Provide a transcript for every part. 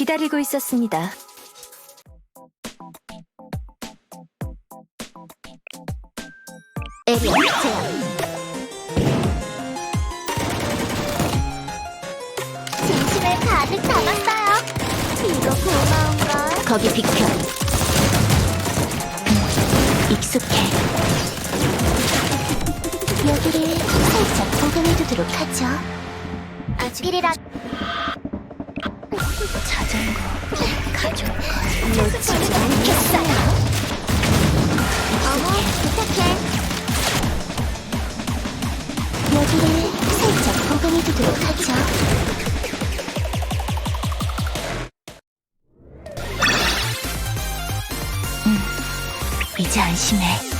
기다리고 있었습니다. 에리어 제압 진심을 가득 담았어요. 이거 고마운걸. 거기 비켜. 음, 익숙해. 여기를 살짝 보강해두도록 하죠. 아직 일이라 놓치지 않겠어요 어머 부탁해 여기를 살짝 보강해두도록 하죠. 음, 이제 안심해.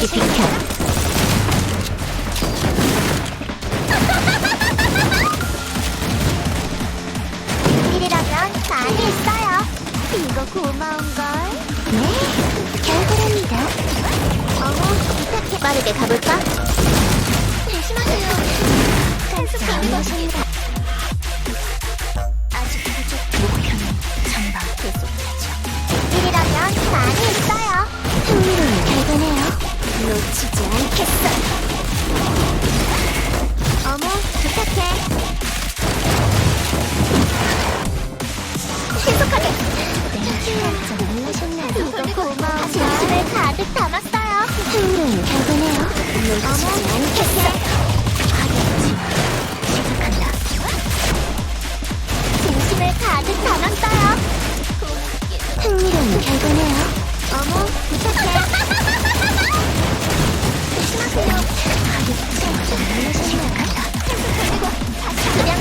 거기 비켜. 일이라면 많이 있어요. 이거 고마운걸. 네, 결과랍니다. 어머, 부탁해. 빠르게 가볼까? 조심하세요. 깜짝 놀라신다. 아직 놓치지 않겠어요. 어머, 부탁해. 신속하게! 깜짝 놀라셨나요? 이거 고마워. 진심을 가득 담았어요. 흥미로운 결과네요. 놓치지 않겠어요. 하겠지. 시작한다. 진심을 가득 담았어요. 흥미로운 결과네요. 어머, 부탁해.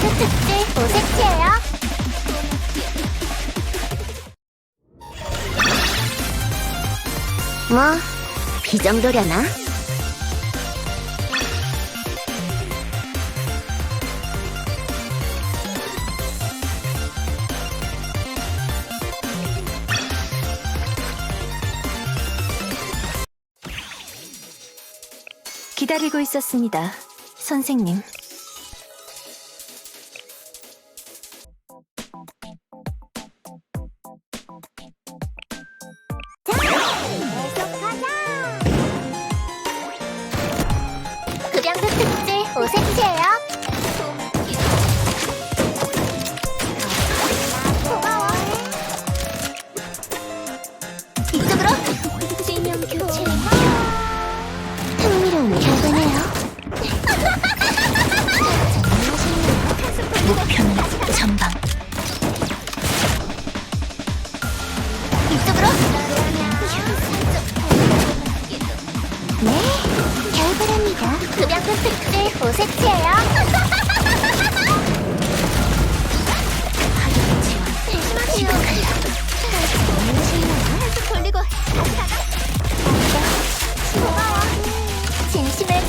그 특제 오색지예요. 뭐, 이 정도려나? 기다리고 있었습니다. 선생님.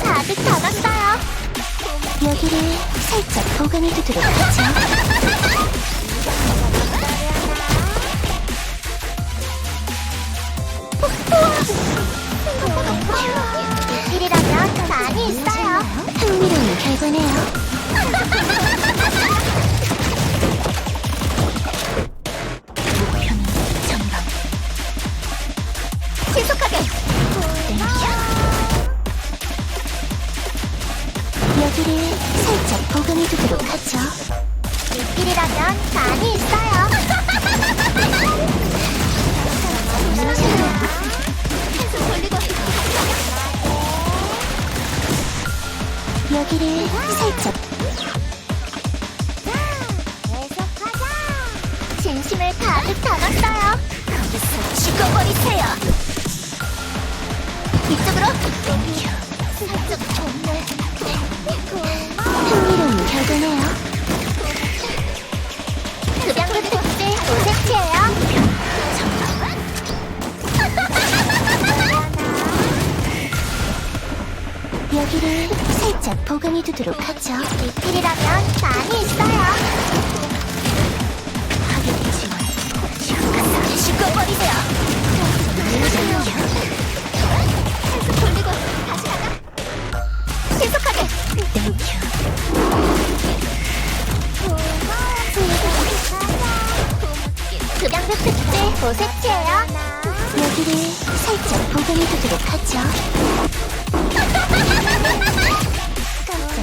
가득 담았어요. 여기를 살짝 보강해두도록 하죠. 신속하게. 여기를 살짝 보강해 두도록 하죠. 일이라면 많이 있어요. 여기를 살짝 가득 담았어요. 거기서 죽어버리세요. 살짝 보강해 두도록 하죠. 리필이라면 많이 있어요. 하객 지원. 급양도 특제 오색치예요. 여기를 살짝 보강해 두도록 하죠.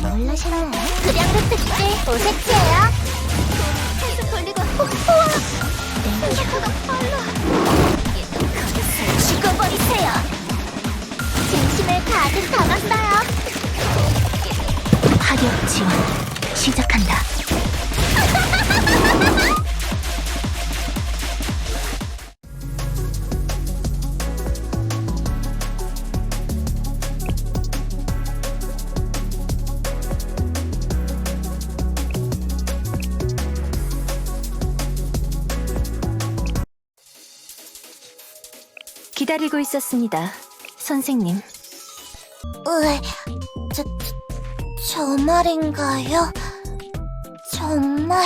놀라셨나요? 급양도 특제 오색치예요. 계속 돌리고 우와! 땡큐가 빨라. 기다리고 있었습니다. 선생님. 으, 저, 저 말인가요? 정말?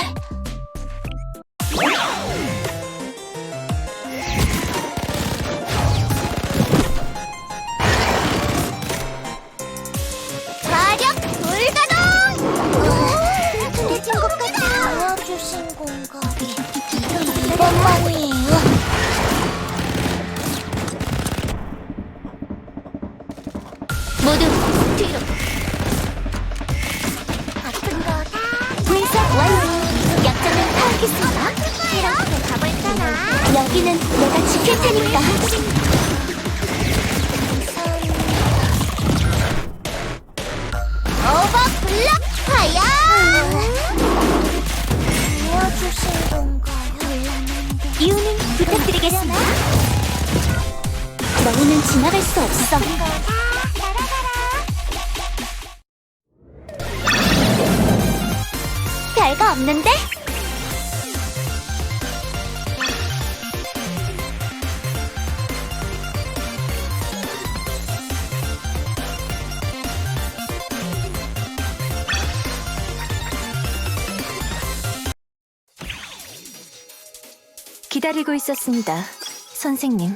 여기는 내가 지킬 테니까. 오버 블럭 파이어! 도와주신 건가요? 이유는 부탁드리겠습니다. 너희는 지나갈 수 없어. 별거 없는데? 기다리고 있었습니다. 선생님.